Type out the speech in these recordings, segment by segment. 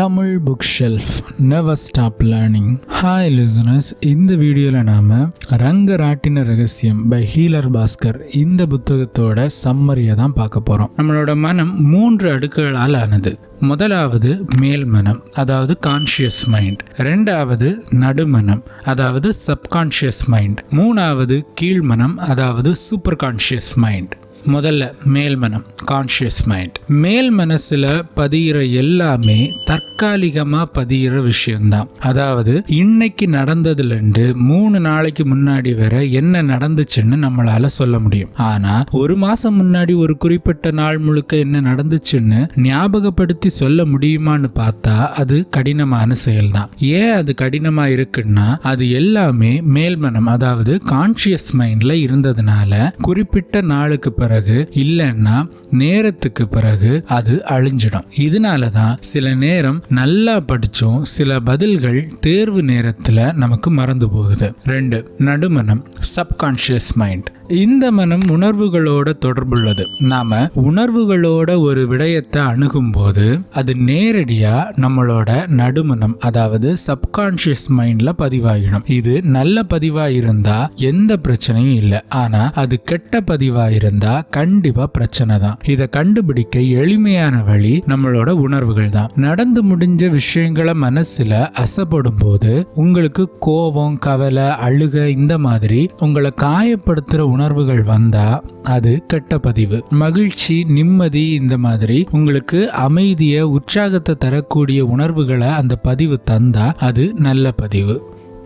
Tamil book shelf never stop learning hi listeners இந்த வீடியோவில் நாம் ரங்கராட்டின ரகசியம் பை ஹீலர் பாஸ்கர் இந்த புத்தகத்தோட சம்மரியை தான் பார்க்க போகிறோம் நம்மளோட மனம் மூன்று அடுக்குகளால் ஆனது. முதலாவது மேல் மனம் அதாவது கான்ஷியஸ் மைண்ட் ரெண்டாவது நடுமனம் அதாவது சப்கான்ஷியஸ் மைண்ட் மூணாவது கீழ்மனம் அதாவது சூப்பர் கான்ஷியஸ் மைண்ட் முதல்ல மேல் மனம் கான்ஷியஸ் மைண்ட் மேல் மனசில் பதிகிற எல்லாமே தற்காலிகமாக பதிகிற விஷயம்தான். அதாவது இன்னைக்கு நடந்ததுலேருந்து மூணு நாளைக்கு முன்னாடி வரை என்ன நடந்துச்சுன்னு நம்மளால் சொல்ல முடியும். ஆனால் ஒரு மாதம் முன்னாடி ஒரு குறிப்பிட்ட நாள் முழுக்க என்ன நடந்துச்சுன்னு ஞாபகப்படுத்தி சொல்ல முடியுமான்னு பார்த்தா அது கடினமான செயல்தான். ஏன் அது கடினமாக இருக்குன்னா அது எல்லாமே மேல்மனம் அதாவது கான்ஷியஸ் மைண்டில் இருந்ததுனால குறிப்பிட்ட நாளுக்கு பிறகு பிறகு இல்லைன்னா நேரத்துக்கு பிறகு அது அழிஞ்சிடும். இதனால தான் சில நேரம் நல்லா படிச்சும் சில பதில்கள் தேர்வு நேரத்தில் நமக்கு மறந்து போகுது. ரெண்டு நடுமனம் சப்கான்ஷியஸ் மைண்ட் இந்த மனம் உணர்வுகளோட தொடர்புள்ளது. நாம உணர்வுகளோட ஒரு விடயத்தை அணுகும்போது அது நேரடியா நம்மளோட நடுமனம் அதாவது சப்கான்ஷியஸ் மைண்ட்ல பதிவாகிடும் இது நல்ல பதிவா இருந்தா எந்த பிரச்சனையும் இல்லை. ஆனா அது கெட்ட பதிவா இருந்தா கண்டிப்பா பிரச்சனை தான். இதை கண்டுபிடிக்க எளிமையான வழி நம்மளோட உணர்வுகள் தான். நடந்து முடிஞ்ச விஷயங்களை மனசுல அசப்படும் போது உங்களுக்கு கோபம் கவலை அழுக இந்த மாதிரி உங்களை காயப்படுத்துற உணர்வுகள் வந்தா அது கெட்ட பதிவு. மகிழ்ச்சி நிம்மதி இந்த மாதிரி உங்களுக்கு அமைதியை உற்சாகத்தை தரக்கூடிய உணர்வுகளை அந்த பதிவு தந்தா அது நல்ல பதிவு.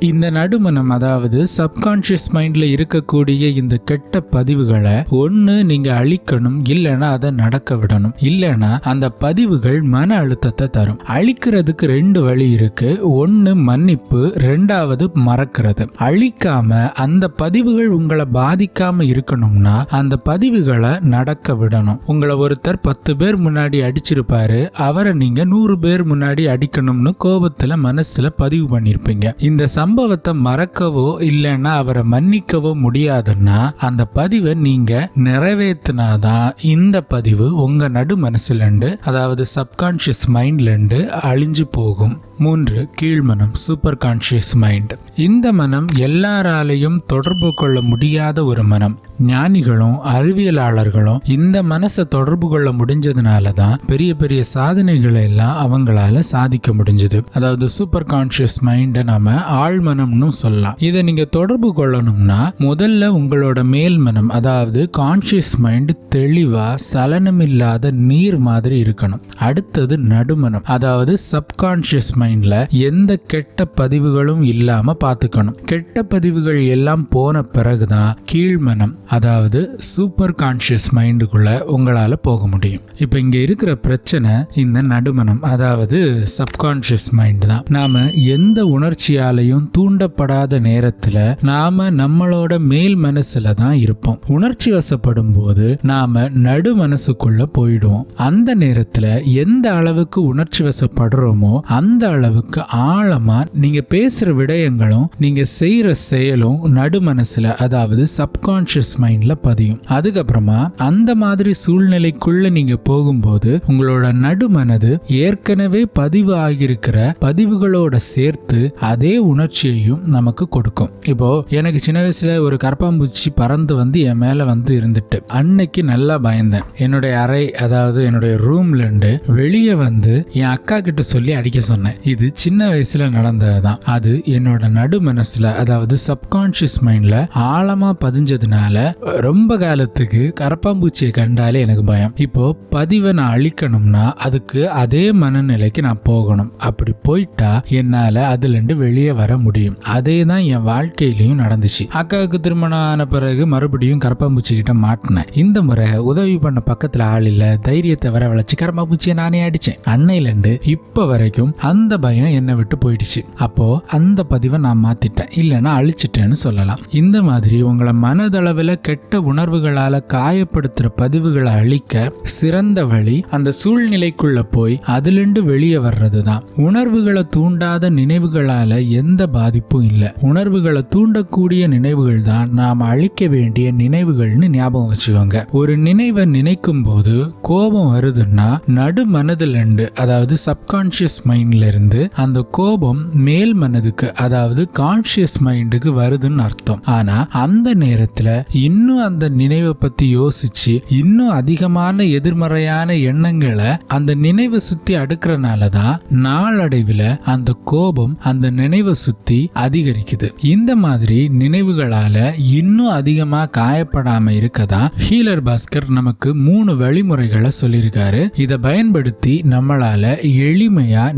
இந்த நடுமனம் அதாவது சப்கான்ஷியஸ் மைண்ட்ல இருக்கக்கூடிய இந்த கெட்ட பதிவுகளை ஒன்று நீங்கள் அழிக்கணும் இல்லைன்னா அதை நடக்க விடணும். இல்லைன்னா அந்த பதிவுகள் மன அழுத்தத்தை தரும். அழிக்கிறதுக்கு ரெண்டு வழி இருக்கு. ஒன்று மன்னிப்பு ரெண்டாவது மறக்கிறது. அழிக்காம அந்த பதிவுகள் உங்களை பாதிக்காம இருக்கணும்னா அந்த பதிவுகளை நடக்க விடணும். உங்களை ஒருத்தர் பத்து பேர் முன்னாடி அடிச்சிருப்பாரு. அவரை நீங்கள் நூறு பேர் முன்னாடி அடிக்கணும்னு கோபத்தில் மனசில் பதிவு பண்ணிருப்பீங்க. இந்த சம்பவத்தை மறக்கவோ இல்லைன்னா அவரை மன்னிக்கவோ முடியாதுன்னா அந்த பதிவை நீங்க நிறைவேற்றினாதான் இந்த பதிவு உங்க நடு மனசுலண்டு அதாவது சப்கான்ஷியஸ் மைண்ட்லேருந்து அழிஞ்சு போகும். மூன்று கீழ்மனம் சூப்பர் கான்ஷியஸ் மைண்ட் இந்த மனம் எல்லாராலையும் தொடர்பு கொள்ள முடியாத ஒரு மனம். ஞானிகளும் அறிவியலாளர்களும் இந்த மனசை தொடர்பு கொள்ள முடிஞ்சதுனால தான் பெரிய பெரிய சாதனைகளை எல்லாம் அவங்களால சாதிக்க முடிஞ்சது. அதாவது சூப்பர் கான்ஷியஸ் மைண்டை நாம ஆழ்மனம்னு சொல்லலாம். இதை நீங்க தொடர்பு கொள்ளணும்னா முதல்ல உங்களோட மேல் மனம் அதாவது கான்ஷியஸ் மைண்ட் தெளிவா சலனமில்லாத நீர் மாதிரி இருக்கணும். அடுத்தது நடுமனம் அதாவது சப்கான்ஷியஸ் மைண்ட்ல எந்த கெட்ட பதிவுகளும் இல்லாமல் பார்த்துக்கணும் கெட்ட பதிவுகள் எல்லாம் போன பிறகுதான் கீழ்மனம் அதாவது சூப்பர் கான்ஷியஸ் மைண்டுக்குள்ள உங்களால் போக முடியும். இப்போ இங்கே இருக்கிற பிரச்சனை இந்த நடுமனம் அதாவது சப்கான்ஷியஸ் மைண்ட் தான். நாம எந்த உணர்ச்சியாலையும் தூண்டப்படாத நேரத்தில் நாம நம்மளோட மேல் மனசில் தான் இருப்போம். உணர்ச்சி வசப்படும் போது நாம நடு மனசுக்குள்ளே போயிடுவோம். அந்த நேரத்தில் எந்த அளவுக்கு உணர்ச்சி வசப்படுறோமோ அந்த அளவுக்கு ஆழமா நீங்க பேசுற விடயங்களும் நீங்க செய்யற செயலும் நடு அதாவது சப்கான்ஷியஸ் மைண்ட்ல பதியும். அதுக்கப்புறமா அந்த மாதிரி சூழ்நிலைக்குள்ள நீங்க போகும்போது உங்களோட நடுமனது ஏற்கனவே பதிவு ஆகியிருக்கிற பதிவுகளோட சேர்த்து அதே உணர்ச்சியையும் நமக்கு கொடுக்கும். இப்போ எனக்கு சின்ன வயசுல ஒரு கரப்பாம்பூச்சி பறந்து வந்து என் மேல வந்து இருந்துட்டு அன்னைக்கு நல்லா பயந்தேன். என்னுடைய அறை அதாவது என்னுடைய ரூம்ல இருந்து வெளியே வந்து என் அக்கா கிட்ட சொல்லி அடிக்க சொன்னேன். இது சின்ன வயசுல நடந்ததுதான். அது என்னோட நடு மனசுல அதாவது சப்கான்ஷியஸ் மைண்ட்ல ஆழமா பதிஞ்சதுனால ரொம்ப காலத்துக்கு கரப்பாம்பூச்சியை கண்டாலே எனக்கு பயம். இப்போ பதிவை நான் அழிக்கணும்னா அதுக்கு அதே மனநிலைக்கு நான் போகணும். அப்படி போயிட்டா என்னால அதுல இருந்து வெளியே வர முடியும். அதே தான் என் வாழ்க்கையிலையும் நடந்துச்சு. அக்காவுக்கு திருமணம் ஆன பிறகு மறுபடியும் கரப்பாம்பூச்சி கிட்ட மாட்டினேன். இந்த முறை உதவி பண்ண பக்கத்துல ஆள் இல்ல தைரியத்தை வர வளைச்சு கரப்பாம்பூச்சியை நானே அடிச்சேன். அன்னையில இருந்து இப்ப வரைக்கும் அந்த அந்த பயம் என்னை விட்டு போயிடுச்சு. அப்போ அந்த பதிவை நான் மாத்திட்டேன். இல்லைன்னா அழிச்சிட்டேன்னு சொல்லலாம். இந்த மாதிரி உங்களை மனதளவில் கெட்ட உணர்வுகளால காயப்படுத்துற பதிவுகளை அழிக்க சிறந்த வழி அந்த சூழ்நிலைக்குள்ள போய் அதிலிருந்து வெளியே வர்றது தான் உணர்வுகளை தூண்டாத நினைவுகளால எந்த பாதிப்பும் இல்லை. உணர்வுகளை தூண்டக்கூடிய நினைவுகள் தான் நாம் அழிக்க வேண்டிய நினைவுகள்னு ஞாபகம் வச்சுக்கோங்க. ஒரு நினைவை நினைக்கும் போது கோபம் வருதுன்னா நடு மனதுல இருந்து அதாவது சப்கான்ஷியஸ் மைண்ட்ல இருந்து அந்த கோபம் மேல் மனதுக்கு அதாவது கான்ஷியஸ் மைண்டுக்கு வருதுன்னு அர்த்தம். ஆனா அந்த நேரத்துல இன்னும் அந்த நினைவை பத்தி யோசிச்சு இன்னும் அதிகமான எதிர்மறையான எண்ணங்களை அந்த நினைவை சுத்தி அடுக்கிறனால தான் நாளடைவில் அந்த கோபம் அந்த நினைவை சுத்தி அதிகரிக்குது. இந்த மாதிரி நினைவுகளால இன்னும் அதிகமா காயப்படாம இருக்கதா ஹீலர் பாஸ்கர் நமக்கு மூணு வழிமுறைகளை சொல்லியிருக்காரு. இதை பயன்படுத்தி நம்மளால எளிமையா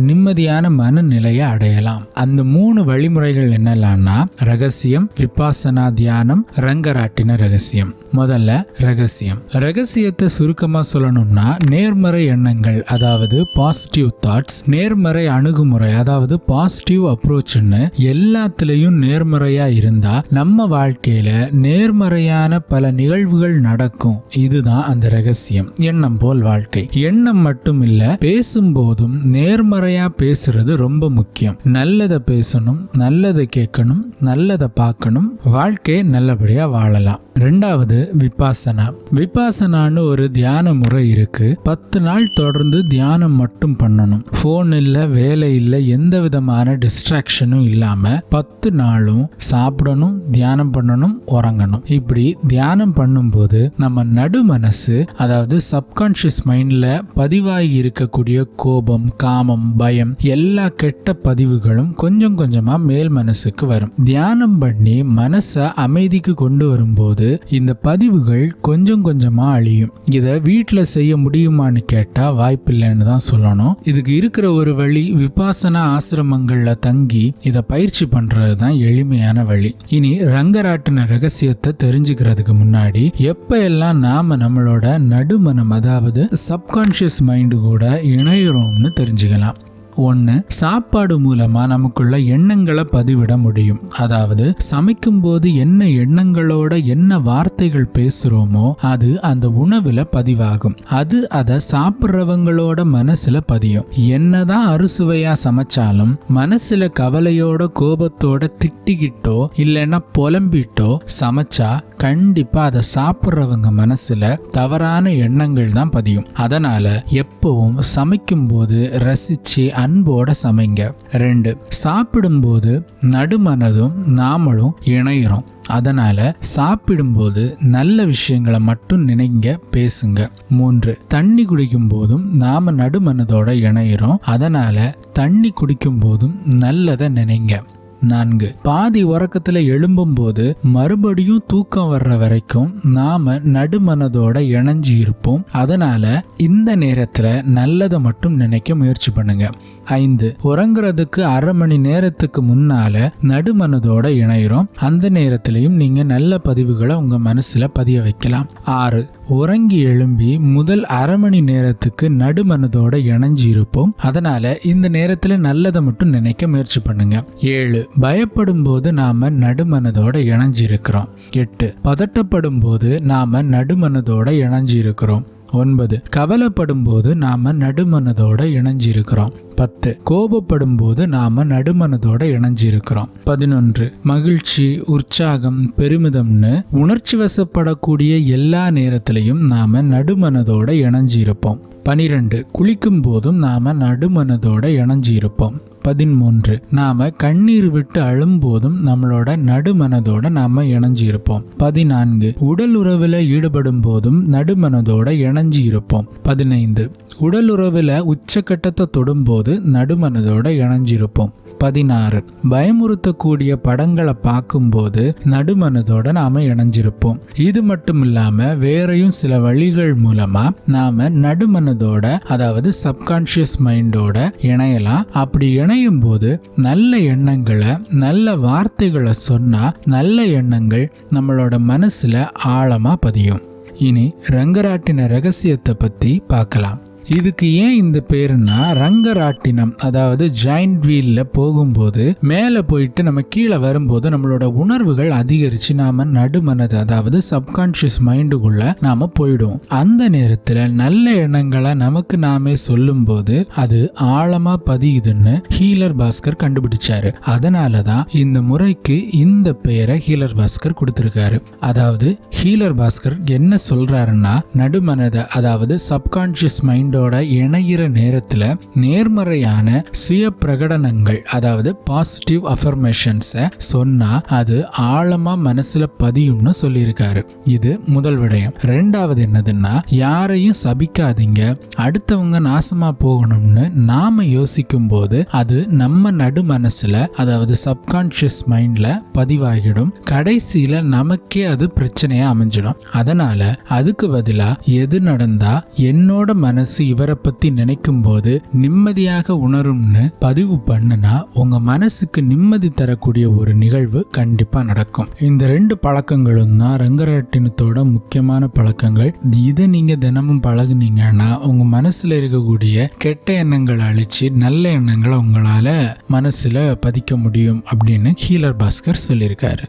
அமைதியான மனநிலையை அடையலாம். அந்த மூணு வழிமுறைகள் என்னெல்லாம்னா ரகசியம் விபாசனா தியானம் ரங்கராட்டின ரகசியம். முதல்ல ரகசியம். ரகசியத்தை சுருக்கமா சொல்லணும்னா நேர்மறை எண்ணங்கள் அதாவது பாசிட்டிவ் தாட்ஸ் நேர்மறை அணுகுமுறை அதாவது பாசிட்டிவ் அப்ரோச்னு எல்லாத்துலயும் நேர்மறையா இருந்தா நம்ம வாழ்க்கையில நேர்மறையான பல நிகழ்வுகள் நடக்கும். இதுதான் அந்த ரகசியம். எண்ணம் போல் வாழ்க்கை. எண்ணம் மட்டும் இல்ல பேசும்போதும் நேர்மறையா பேச பேசுறது ரொம்ப முக்கியம். நல்லதை பேசணும் நல்லதை கேட்கணும் நல்லதை பார்க்கணும். வாழ்க்கையை நல்லபடியா வாழலாம். ரெண்டாவது விபாசனா. விபாசனான்னு ஒரு தியான முறை இருக்கு. பத்து நாள் தொடர்ந்து தியானம் மட்டும் பண்ணணும். ஃபோன் இல்லை வேலை இல்லை எந்த விதமான டிஸ்ட்ராக்ஷனும் இல்லாம பத்து நாளும் சாப்பிடணும் தியானம் பண்ணணும் உறங்கணும். இப்படி தியானம் பண்ணும்போது நம்ம நடு மனசு அதாவது சப்கான்ஷியஸ் மைண்ட்ல பதிவாகி இருக்கக்கூடிய கோபம் காமம் பயம் எல்லா கெட்ட பதிவுகளும் கொஞ்சம் கொஞ்சமா மேல் மனசுக்கு வரும். தியானம் பண்ணி மனசை அமைதிக்கு கொண்டு வரும்போது இந்த பதிவுகள் கொஞ்சம் கொஞ்சமா அழியும். இதை வீட்டில் செய்ய முடியுமான்னு கேட்டா வாய்ப்பில்லைன்னு தான் சொல்லணும். இதுக்கு இருக்கிற ஒரு வழி விபாசனா ஆசிரமங்கள்ல தங்கி இதை பயிற்சி பண்றது தான் எளிமையான வழி. இனி ரங்கராட்டின ரகசியத்தை தெரிஞ்சுக்கிறதுக்கு முன்னாடி எப்ப எல்லாம் நாம நம்மளோட நடுமனம் அதாவது சப்கான்ஷியஸ் மைண்டு கூட இணையிறோம்னு தெரிஞ்சுக்கலாம். ஒன்று சாப்பாடு மூலமாக நமக்குள்ள எண்ணங்களை பதிவிட முடியும். அதாவது சமைக்கும்போது என்ன எண்ணங்களோட என்ன வார்த்தைகள் பேசுகிறோமோ அது அந்த உணவில் பதிவாகும். அது அதை சாப்பிட்றவங்களோட மனசில் பதியும். என்னதான் அறுசுவையாக சமைச்சாலும் மனசில் கவலையோட கோபத்தோட திட்டிக்கிட்டோ இல்லைன்னா புலம்பிட்டோ சமைச்சா கண்டிப்பா அதை சாப்பிட்றவங்க மனசுல தவறான எண்ணங்கள் தான் பதியும். அதனால எப்பவும் சமைக்கும் போது ரசிச்சு அன்போட சமைங்க. ரெண்டு சாப்பிடும்போது நடுமனதும் நாமளும் இணையிறோம். அதனால சாப்பிடும்போது நல்ல விஷயங்களை மட்டும் நினைங்க பேசுங்க. மூன்று தண்ணி குடிக்கும் போதும் நாம நடுமனதோட இணையிறோம். அதனால தண்ணி குடிக்கும் போதும் நல்லதை நினைங்க. நான்கு. பாதி உறக்கத்துல எழும்பும்போது மறுபடியும் தூக்கம் வர்ற வரைக்கும் நாம நடுமனதோட இணைஞ்சு இருப்போம். அதனால இந்த நேரத்துல நல்லதை மட்டும் நினைக்க முயற்சி பண்ணுங்க. ஐந்து. உறங்குறதுக்கு அரை மணி நேரத்துக்கு முன்னால நடுமனதோட இணையிறோம். அந்த நேரத்திலையும் நீங்க நல்ல பதிவுகளை உங்க மனசுல பதிய வைக்கலாம். ஆறு. உறங்கி எழும்பி முதல் அரை மணி நேரத்துக்கு நடுமனதோட இணைஞ்சு இருப்போம். அதனால இந்த நேரத்துல நல்லதை மட்டும் நினைக்க முயற்சி பண்ணுங்க. ஏழு. பயப்படும் போது நாம நடுமனதோட இணைஞ்சிருக்கிறோம். எட்டு பதட்டப்படும் போது நாம நடுமனதோட இணைஞ்சிருக்கிறோம். ஒன்பது கவலைப்படும் போது நாம நடுமனதோட இணைஞ்சிருக்கிறோம். பத்து கோபப்படும் போது நாம நடுமனதோட இணைஞ்சிருக்கிறோம். பதினொன்று மகிழ்ச்சி உற்சாகம் பெருமிதம்னு உணர்ச்சி வசப்படக்கூடிய எல்லா நேரத்திலையும் நாம நடுமனதோட இணைஞ்சிருப்போம். பனிரெண்டு குளிக்கும் போதும் நாம நடுமனதோட இணைஞ்சிருப்போம். பதிமூன்று நாம கண்ணீர் விட்டு அழும்போதும் நம்மளோட நடுமனதோட நாம இணைஞ்சு இருப்போம் பதினான்கு. உடல் உறவுல ஈடுபடும் போதும் நடுமனதோட இணைஞ்சு இருப்போம் பதினைந்து. உடல் உறவுல உச்சக்கட்டத்தை தொடும்போது நடுமனதோட இணைஞ்சிருப்போம். பதினாறு. பயமுறுத்தக்கூடிய படங்களை பார்க்கும்போது நடுமனதோட நாம இணைஞ்சிருப்போம். இது மட்டும் இல்லாம வேறையும் சில வழிகள் மூலமா நாம நடுமனதோட அதாவது சப்கான்ஷியஸ் மைண்டோட இணையலாம். அப்படி இணையும் போது நல்ல எண்ணங்களை நல்ல வார்த்தைகளை சொன்னா நல்ல எண்ணங்கள் நம்மளோட மனசுல ஆழமா பதியும். இனி ரங்கராட்டின ரகசியத்தை பத்தி பார்க்கலாம். இதுக்கு ஏன் இந்த பேருனா ரங்கராட்டினம் அதாவது ஜாயிண்ட் வீலில் போகும்போது மேலே போயிட்டு நம்ம கீழே வரும்போது நம்மளோட உணர்வுகள் அதிகரித்து நாம் நடுமனது அதாவது சப்கான்ஷியஸ் மைண்டுக்குள்ள நாம் போயிடுவோம். அந்த நேரத்தில் நல்ல எண்ணங்களை நமக்கு நாமே சொல்லும்போது அது ஆழமாக பதியுதுன்னு ஹீலர் பாஸ்கர் கண்டுபிடிச்சாரு. அதனால தான் இந்த முறைக்கு இந்த பெயரை ஹீலர் பாஸ்கர் கொடுத்துருக்காரு. அதாவது ஹீலர் பாஸ்கர் என்ன சொல்கிறாருன்னா நடுமனதை அதாவது சப்கான்ஷியஸ் மைண்டோட இணையிற நேரத்துல நேர்மறையான சுய பிரகடனங்கள் அதாவது பாசிட்டிவ் அஃபர்மேஷன்ஸை சொன்னா அது ஆழமா மனசுல பதியும்னு சொல்லியிருக்காரு. இது முதல் விடயம். ரெண்டாவது என்னதுன்னா யாரையும் சபிக்காதீங்க. அடுத்தவங்க நாசமா போகணும்னு நாம யோசிக்கும் போது அது நம்ம நடு மனசுல அதாவது சப்கான்ஷியஸ் மைண்ட்ல பதிவாகிடும். கடைசியில நமக்கே அது பிரச்சனையா அமைஞ்சிடும். அதனால அதுக்கு பதிலா எது நடந்தா என்னோட மனசு இவரை பத்தி நினைக்கும் போது நிம்மதியாக உணரும்னு பதிவு பண்ணுனா உங்க மனசுக்கு நிம்மதி தரக்கூடிய ஒரு நிகழ்வு கண்டிப்பா நடக்கும். இந்த ரெண்டு பழக்கங்களும் தான் ரங்கராட்டினத்தோட முக்கியமான பழக்கங்கள். இதை நீங்க தினமும் பழகுனீங்கன்னா உங்க மனசுல இருக்கக்கூடிய கெட்ட எண்ணங்களை அழிச்சு நல்ல எண்ணங்களை உங்களால மனசுல பதிக்க முடியும் அப்படின்னு ஹீலர் பாஸ்கர் சொல்லியிருக்காரு.